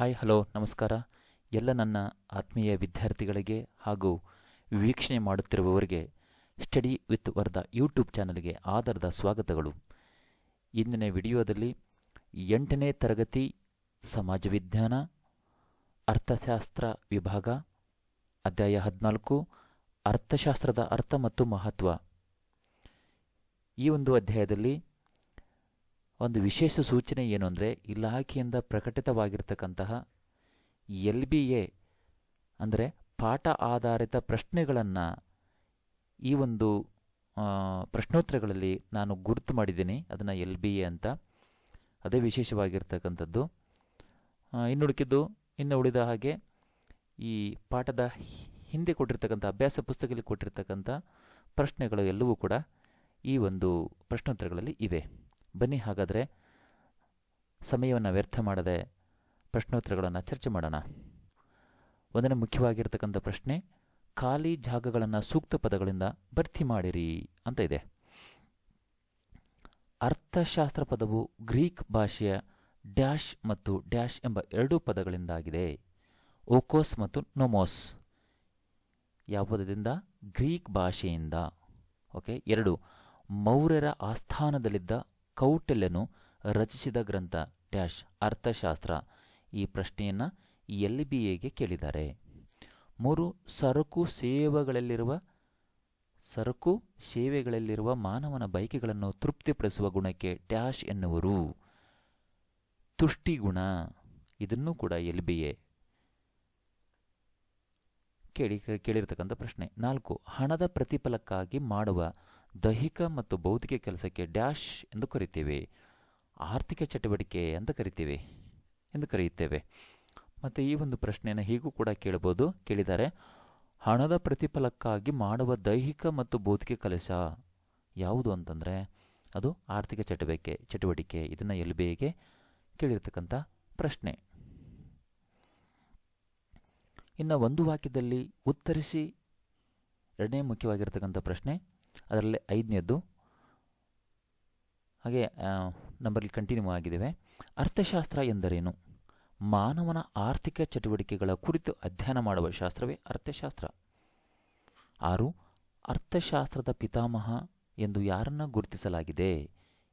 Hi, hello, ನಮಸ್ಕಾರ. ಎಲ್ಲ ನನ್ನ ಆತ್ಮೀಯ ವಿದ್ಯಾರ್ಥಿಗಳಿಗೆ ಹಾಗೂ ವೀಕ್ಷಣೆ ಮಾಡುತ್ತಿರುವವರಿಗೆ ಸ್ಟಡಿ ವಿತ್ ವರ್ದ ಯೂಟ್ಯೂಬ್ ಚಾನಲ್ಗೆ ಆಧಾರದ ಸ್ವಾಗತಗಳು. ಇಂದಿನ ವಿಡಿಯೋದಲ್ಲಿ ಎಂಟನೇ ತರಗತಿ ಸಮಾಜ ವಿಜ್ಞಾನ, ಅರ್ಥಶಾಸ್ತ್ರ ವಿಭಾಗ, ಅಧ್ಯಾಯ ಹದಿನಾಲ್ಕು, ಅರ್ಥಶಾಸ್ತ್ರದ ಅರ್ಥ ಮತ್ತು ಮಹತ್ವ. ಈ ಒಂದು ಅಧ್ಯಾಯದಲ್ಲಿ ಒಂದು ವಿಶೇಷ ಸೂಚನೆ ಏನು ಅಂದರೆ ಇಲಾಖೆಯಿಂದ ಪ್ರಕಟಿತವಾಗಿರ್ತಕ್ಕಂತಹ ಎಲ್ ಬಿ ಎ ಅಂದರೆ ಪಾಠ ಆಧಾರಿತ ಪ್ರಶ್ನೆಗಳನ್ನು ಈ ಒಂದು ಪ್ರಶ್ನೋತ್ತರಗಳಲ್ಲಿ ನಾನು ಗುರುತು ಮಾಡಿದ್ದೀನಿ. ಅದನ್ನು ಎಲ್ ಬಿ ಎ ಅಂತ. ಅದೇ ವಿಶೇಷವಾಗಿರ್ತಕ್ಕಂಥದ್ದು. ಆ, ಇನ್ನು ಉಳಿಕಿದ್ದು ಇನ್ನು ಉಳಿದ ಹಾಗೆ ಈ ಪಾಠದ ಹಿಂದೆ ಕೊಟ್ಟಿರ್ತಕ್ಕಂಥ ಅಭ್ಯಾಸ ಪುಸ್ತಕದಲ್ಲಿ ಕೊಟ್ಟಿರ್ತಕ್ಕಂಥ ಪ್ರಶ್ನೆಗಳು ಎಲ್ಲವೂ ಕೂಡ ಈ ಒಂದು ಪ್ರಶ್ನೋತ್ತರಗಳಲ್ಲಿ ಇವೆ. ಬನ್ನಿ ಹಾಗಾದರೆ ಸಮಯವನ್ನು ವ್ಯರ್ಥ ಮಾಡದೆ ಪ್ರಶ್ನೋತ್ತರಗಳನ್ನು ಚರ್ಚೆ ಮಾಡೋಣ. ಒಂದನೇ ಮುಖ್ಯವಾಗಿರ್ತಕ್ಕಂಥ ಪ್ರಶ್ನೆ, ಖಾಲಿ ಜಾಗಗಳನ್ನು ಸೂಕ್ತ ಪದಗಳಿಂದ ಭರ್ತಿ ಮಾಡಿರಿ ಅಂತ ಇದೆ. ಅರ್ಥಶಾಸ್ತ್ರ ಪದವು ಗ್ರೀಕ್ ಭಾಷೆಯ ಡ್ಯಾಶ್ ಮತ್ತು ಡ್ಯಾಶ್ ಎಂಬ ಎರಡೂ ಪದಗಳಿಂದಾಗಿದೆ. ಓಕೋಸ್ ಮತ್ತು ನೊಮೋಸ್. ಯಾವ ಪದದಿಂದ? ಗ್ರೀಕ್ ಭಾಷೆಯಿಂದ. ಓಕೆ, ಎರಡು. ಮೌರ್ಯರ ಆಸ್ಥಾನದಲ್ಲಿದ್ದ ಕೌಟಿಲ್ಯನು ರಚಿಸಿದ ಗ್ರಂಥ ಡ್ಯಾಶ್ ಅರ್ಥಶಾಸ್ತ್ರ ಈ ಪ್ರಶ್ನೆಯನ್ನು ಎಲ್ ಬಿ ಎಗೆ ಕೇಳಿದ್ದಾರೆ. ಮೂರು, ಸರಕು ಸೇವೆಗಳಲ್ಲಿರುವ ಸರಕು ಸೇವೆಗಳಲ್ಲಿರುವ ಮಾನವನ ಬಯಕೆಗಳನ್ನು ತೃಪ್ತಿಪಡಿಸುವ ಗುಣಕ್ಕೆ ಡ್ಯಾಶ್ ಎನ್ನುವರು. ತುಷ್ಟಿಗುಣ, ಇದನ್ನು ಕೂಡ ಎಲ್ ಬಿ ಎ ಕೇಳಿ, ಕೇಳಿರ್ತಕ್ಕಂಥ ಪ್ರಶ್ನೆ. ನಾಲ್ಕು, ಹಣದ ಪ್ರತಿಫಲಕ್ಕಾಗಿ ಮಾಡುವ ದೈಹಿಕ ಮತ್ತು ಭೌತಿಕ ಕೆಲಸಕ್ಕೆ ಡ್ಯಾಶ್ ಎಂದು ಕರಿತೇವೆ. ಆರ್ಥಿಕ ಚಟುವಟಿಕೆ ಅಂತ ಕರಿತೀವಿ ಎಂದು ಕರೆಯುತ್ತೇವೆ. ಮತ್ತು ಈ ಒಂದು ಪ್ರಶ್ನೆಯನ್ನು ಹೀಗೂ ಕೂಡ ಕೇಳಬಹುದು ಕೇಳಿದ್ದಾರೆ, ಹಣದ ಪ್ರತಿಫಲಕ್ಕಾಗಿ ಮಾಡುವ ದೈಹಿಕ ಮತ್ತು ಭೌತಿಕ ಕೆಲಸ ಯಾವುದು ಅಂತಂದರೆ, ಅದು ಆರ್ಥಿಕ ಚಟುವಟಿಕೆ ಚಟುವಟಿಕೆ, ಇದನ್ನು ಎಲ್ ಬೇಗೆ ಕೇಳಿರ್ತಕ್ಕಂಥ ಪ್ರಶ್ನೆ. ಇನ್ನು ಒಂದು ವಾಕ್ಯದಲ್ಲಿ ಉತ್ತರಿಸಿ, ಎರಡನೇ ಮುಖ್ಯವಾಗಿರ್ತಕ್ಕಂಥ ಪ್ರಶ್ನೆ ಅದರಲ್ಲಿ ಐದನೇದ್ದು, ಹಾಗೆ ನಂಬರಲ್ಲಿ ಕಂಟಿನ್ಯೂ ಆಗಿದ್ದೇವೆ ಅರ್ಥಶಾಸ್ತ್ರ ಎಂದರೇನು? ಮಾನವನ ಆರ್ಥಿಕ ಚಟುವಟಿಕೆಗಳ ಕುರಿತು ಅಧ್ಯಯನ ಮಾಡುವ ಶಾಸ್ತ್ರವೇ ಅರ್ಥಶಾಸ್ತ್ರ. ಆರು, ಅರ್ಥಶಾಸ್ತ್ರದ ಪಿತಾಮಹ ಎಂದು ಯಾರನ್ನು ಗುರುತಿಸಲಾಗಿದೆ?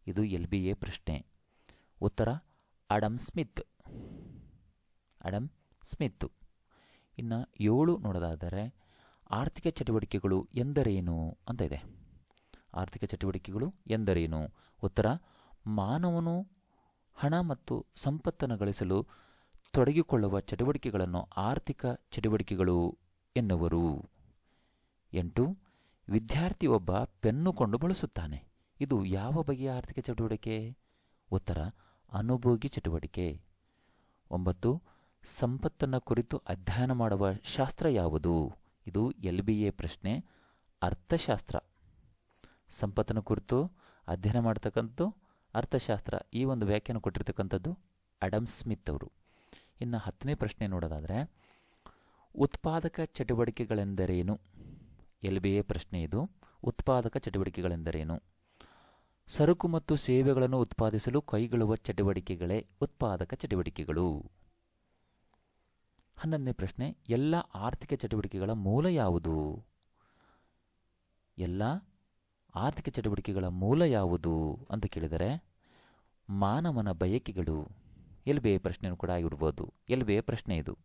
ಇದು ಎಲ್ ಬಿ ಎ ಪ್ರಶ್ನೆ. ಉತ್ತರ ಅಡಮ್ ಸ್ಮಿತ್. Adam Smith. ಇನ್ನು ಏಳು ನೋಡೋದಾದರೆ ಆರ್ಥಿಕ ಚಟುವಟಿಕೆಗಳು ಎಂದರೇನು ಅಂತ ಇದೆ. ಆರ್ಥಿಕ ಚಟುವಟಿಕೆಗಳು ಎಂದರೇನು? ಉತ್ತರ, ಮಾನವನು ಹಣ ಮತ್ತು ಸಂಪತ್ತನ್ನು ಗಳಿಸಲು ತೊಡಗಿಕೊಳ್ಳುವ ಚಟುವಟಿಕೆಗಳನ್ನು ಆರ್ಥಿಕ ಚಟುವಟಿಕೆಗಳು ಎನ್ನುವರು. ಎಂಟು, ವಿದ್ಯಾರ್ಥಿ ಒಬ್ಬ ಪೆನ್ನು ಕೊಂಡು ಬಳಸುತ್ತಾನೆ. ಇದು ಯಾವ ಬಗೆಯ ಆರ್ಥಿಕ ಚಟುವಟಿಕೆ? ಉತ್ತರ, ಅನುಭೋಗಿ ಚಟುವಟಿಕೆ. ಒಂಬತ್ತು, ಸಂಪತ್ತನ್ನು ಕುರಿತು ಅಧ್ಯಯನ ಮಾಡುವ ಶಾಸ್ತ್ರ ಯಾವುದು? ಇದು ಎಲ್ ಬಿ ಎ ಪ್ರಶ್ನೆ. ಅರ್ಥಶಾಸ್ತ್ರ. ಸಂಪತ್ತನ್ನು ಕುರಿತು ಅಧ್ಯಯನ ಮಾಡ್ತಕ್ಕಂಥದ್ದು ಅರ್ಥಶಾಸ್ತ್ರ. ಈ ಒಂದು ವ್ಯಾಖ್ಯಾನ ಕೊಟ್ಟಿರ್ತಕ್ಕಂಥದ್ದು ಅಡಮ್ ಸ್ಮಿತ್ ಅವರು. ಇನ್ನು ಹತ್ತನೇ ಪ್ರಶ್ನೆ ನೋಡೋದಾದರೆ, ಉತ್ಪಾದಕ ಚಟುವಟಿಕೆಗಳೆಂದರೇನು? ಎಲ್ ಬಿ ಎ ಪ್ರಶ್ನೆ ಇದು. ಉತ್ಪಾದಕ ಚಟುವಟಿಕೆಗಳೆಂದರೇನು? ಸರಕು ಮತ್ತು ಸೇವೆಗಳನ್ನು ಉತ್ಪಾದಿಸಲು ಕೈಗೊಳ್ಳುವ ಚಟುವಟಿಕೆಗಳೇ ಉತ್ಪಾದಕ ಚಟುವಟಿಕೆಗಳು. ಹನ್ನೊಂದನೇ ಪ್ರಶ್ನೆ, ಎಲ್ಲ ಆರ್ಥಿಕ ಚಟುವಟಿಕೆಗಳ ಮೂಲ ಯಾವುದು? ಎಲ್ಲ ಆರ್ಥಿಕ ಚಟುವಟಿಕೆಗಳ ಮೂಲ ಯಾವುದು ಅಂತ ಕೇಳಿದರೆ, ಮಾನವನ ಬಯಕೆಗಳು ಎಲ್ ಬಿ ಎ ಕೂಡ ಆಗಿರ್ಬೋದು. ಎಲ್ ಬಿ ಎ ಪ್ರಶ್ನೆ ಇದು.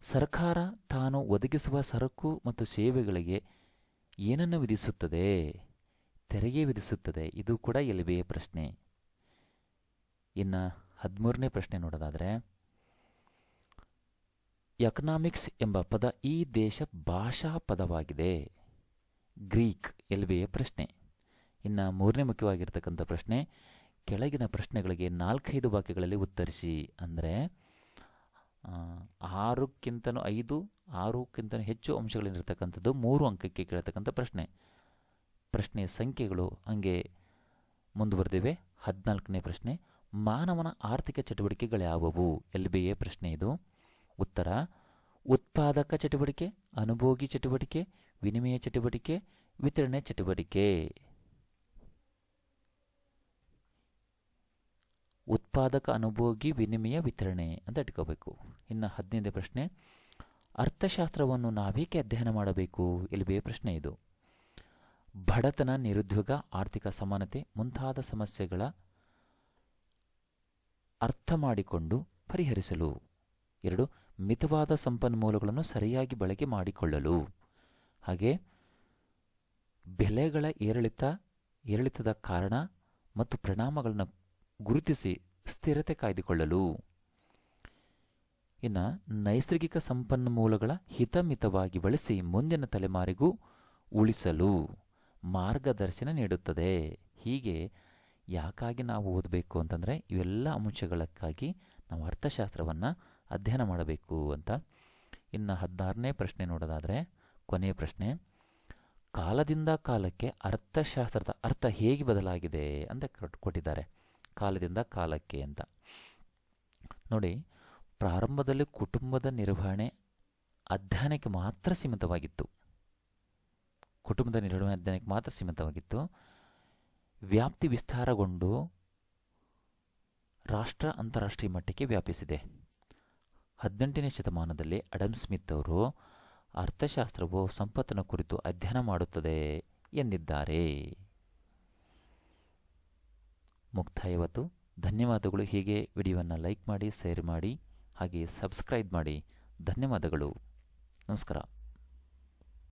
ಸರ್ಕಾರ ತಾನು ಒದಗಿಸುವ ಸರಕು ಮತ್ತು ಸೇವೆಗಳಿಗೆ ಏನನ್ನು ವಿಧಿಸುತ್ತದೆ? ತೆರಿಗೆ ವಿಧಿಸುತ್ತದೆ. ಇದು ಕೂಡ ಎಲ್ ಬಿ ಎ ಪ್ರಶ್ನೆ. ಇನ್ನು ಹದಿಮೂರನೇ ಪ್ರಶ್ನೆ ನೋಡೋದಾದರೆ ಎಕನಾಮಿಕ್ಸ್ ಎಂಬ ಪದ ಈ ದೇಶ ಭಾಷಾ ಪದವಾಗಿದೆ. ಗ್ರೀಕ್ ಎಲ್ ಬಿ ಎ ಪ್ರಶ್ನೆ. ಇನ್ನು ಮೂರನೇ ಮುಖ್ಯವಾಗಿರ್ತಕ್ಕಂಥ ಪ್ರಶ್ನೆ, ಕೆಳಗಿನ ಪ್ರಶ್ನೆಗಳಿಗೆ ನಾಲ್ಕೈದು ವಾಕ್ಯಗಳಲ್ಲಿ ಉತ್ತರಿಸಿ. ಅಂದರೆ ಆರಕ್ಕಿಂತನೂ ಐದು, ಆರಕ್ಕಿಂತನೂ ಹೆಚ್ಚು ಅಂಶಗಳಿರ್ತಕ್ಕಂಥದ್ದು ಮೂರು ಅಂಕಕ್ಕೆ ಕೇಳತಕ್ಕಂಥ ಪ್ರಶ್ನೆ. ಪ್ರಶ್ನೆ ಸಂಖ್ಯೆಗಳು ಹಂಗೆ ಮುಂದುವರೆದಿವೆ. ಹದಿನಾಲ್ಕನೇ ಪ್ರಶ್ನೆ, ಮಾನವನ ಆರ್ಥಿಕ ಚಟುವಟಿಕೆಗಳ್ಯಾವುವು ಎಲ್ ಬಿ ಎ ಪ್ರಶ್ನೆ ಇದು? ಉತ್ತರ, ಉತ್ಪಾದಕ ಚಟುವಟಿಕೆ, ಅನುಭೋಗಿ ಚಟುವಟಿಕೆ, ವಿನಿಮಯ ಚಟುವಟಿಕೆ, ವಿತರಣೆ ಚಟುವಟಿಕೆ. ಉತ್ಪಾದಕ, ಅನುಭೋಗಿ, ವಿನಿಮಯ, ವಿತರಣೆ ಅಂತ ಇಟ್ಕೋಬೇಕು. ಇನ್ನು ಹದಿನೈದನೇ ಪ್ರಶ್ನೆ, ಅರ್ಥಶಾಸ್ತ್ರವನ್ನು ನಾವೇಕೆ ಅಧ್ಯಯನ ಮಾಡಬೇಕು ಇಲ್ಲವೇ ಪ್ರಶ್ನೆ ಇದು. ಬಡತನ, ನಿರುದ್ಯೋಗ, ಆರ್ಥಿಕ ಸಮಾನತೆ ಮುಂತಾದ ಸಮಸ್ಯೆಗಳ ಅರ್ಥ ಮಾಡಿಕೊಂಡು ಪರಿಹರಿಸಲು. ಎರಡು ಮಿತವಾದ ಸಂಪನ್ಮೂಲಗಳನ್ನು ಸರಿಯಾಗಿ ಬಳಕೆ ಮಾಡಿಕೊಳ್ಳಲು. ಹಾಗೆ ಬೆಲೆಗಳ ಏರಿಳಿತ, ಏರಿಳಿತದ ಕಾರಣ ಮತ್ತು ಪರಿಣಾಮಗಳನ್ನು ಗುರುತಿಸಿ ಸ್ಥಿರತೆ ಕಾಯ್ದುಕೊಳ್ಳಲು. ಇನ್ನು ನೈಸರ್ಗಿಕ ಸಂಪನ್ಮೂಲಗಳ ಹಿತಮಿತವಾಗಿ ಬಳಸಿ ಮುಂದಿನ ತಲೆಮಾರಿಗೂ ಉಳಿಸಲು ಮಾರ್ಗದರ್ಶನ ನೀಡುತ್ತದೆ. ಹೀಗೆ ಯಾಕಾಗಿ ನಾವು ಓದಬೇಕು ಅಂತಂದರೆ ಇವೆಲ್ಲ ಅಂಶಗಳಕ್ಕಾಗಿ ನಾವು ಅರ್ಥಶಾಸ್ತ್ರವನ್ನು ಅಧ್ಯಯನ ಮಾಡಬೇಕು ಅಂತ. ಇನ್ನು ಹದಿನಾರನೇ ಪ್ರಶ್ನೆ ನೋಡೋದಾದರೆ, ಕೊನೆಯ ಪ್ರಶ್ನೆ, ಕಾಲದಿಂದ ಕಾಲಕ್ಕೆ ಅರ್ಥಶಾಸ್ತ್ರದ ಅರ್ಥ ಹೇಗೆ ಬದಲಾಗಿದೆ ಅಂತ ಕೊಟ್- ಕೊಟ್ಟಿದ್ದಾರೆ. ಕಾಲದಿಂದ ಕಾಲಕ್ಕೆ ಅಂತ. ನೋಡಿ, ಪ್ರಾರಂಭದಲ್ಲಿ ಕುಟುಂಬದ ನಿರ್ವಹಣೆ ಅಧ್ಯಯನಕ್ಕೆ ಮಾತ್ರ ಸೀಮಿತವಾಗಿತ್ತು. ಕುಟುಂಬದ ನಿರ್ವಹಣೆ ಅಧ್ಯಯನಕ್ಕೆ ಮಾತ್ರ ಸೀಮಿತವಾಗಿತ್ತು. ವ್ಯಾಪ್ತಿ ವಿಸ್ತಾರಗೊಂಡು ರಾಷ್ಟ್ರ ಅಂತಾರಾಷ್ಟ್ರೀಯ ಮಟ್ಟಕ್ಕೆ ವ್ಯಾಪಿಸಿದೆ. ಹದಿನೆಂಟನೇ ಶತಮಾನದಲ್ಲಿ ಅಡಮ್ ಸ್ಮಿತ್ ಅವರು ಅರ್ಥಶಾಸ್ತ್ರವು ಸಂಪತ್ತಿನ ಕುರಿತು ಅಧ್ಯಯನ ಮಾಡುತ್ತದೆ ಎಂದಿದ್ದಾರೆ. ಮುಕ್ತಾಯವತ್ತು ಧನ್ಯವಾದಗಳು. ಹೀಗೆ ವಿಡಿಯೋವನ್ನು ಲೈಕ್ ಮಾಡಿ, ಶೇರ್ ಮಾಡಿ, ಹಾಗೆ ಸಬ್ಸ್ಕ್ರೈಬ್ ಮಾಡಿ. ಧನ್ಯವಾದಗಳು. ನಮಸ್ಕಾರ.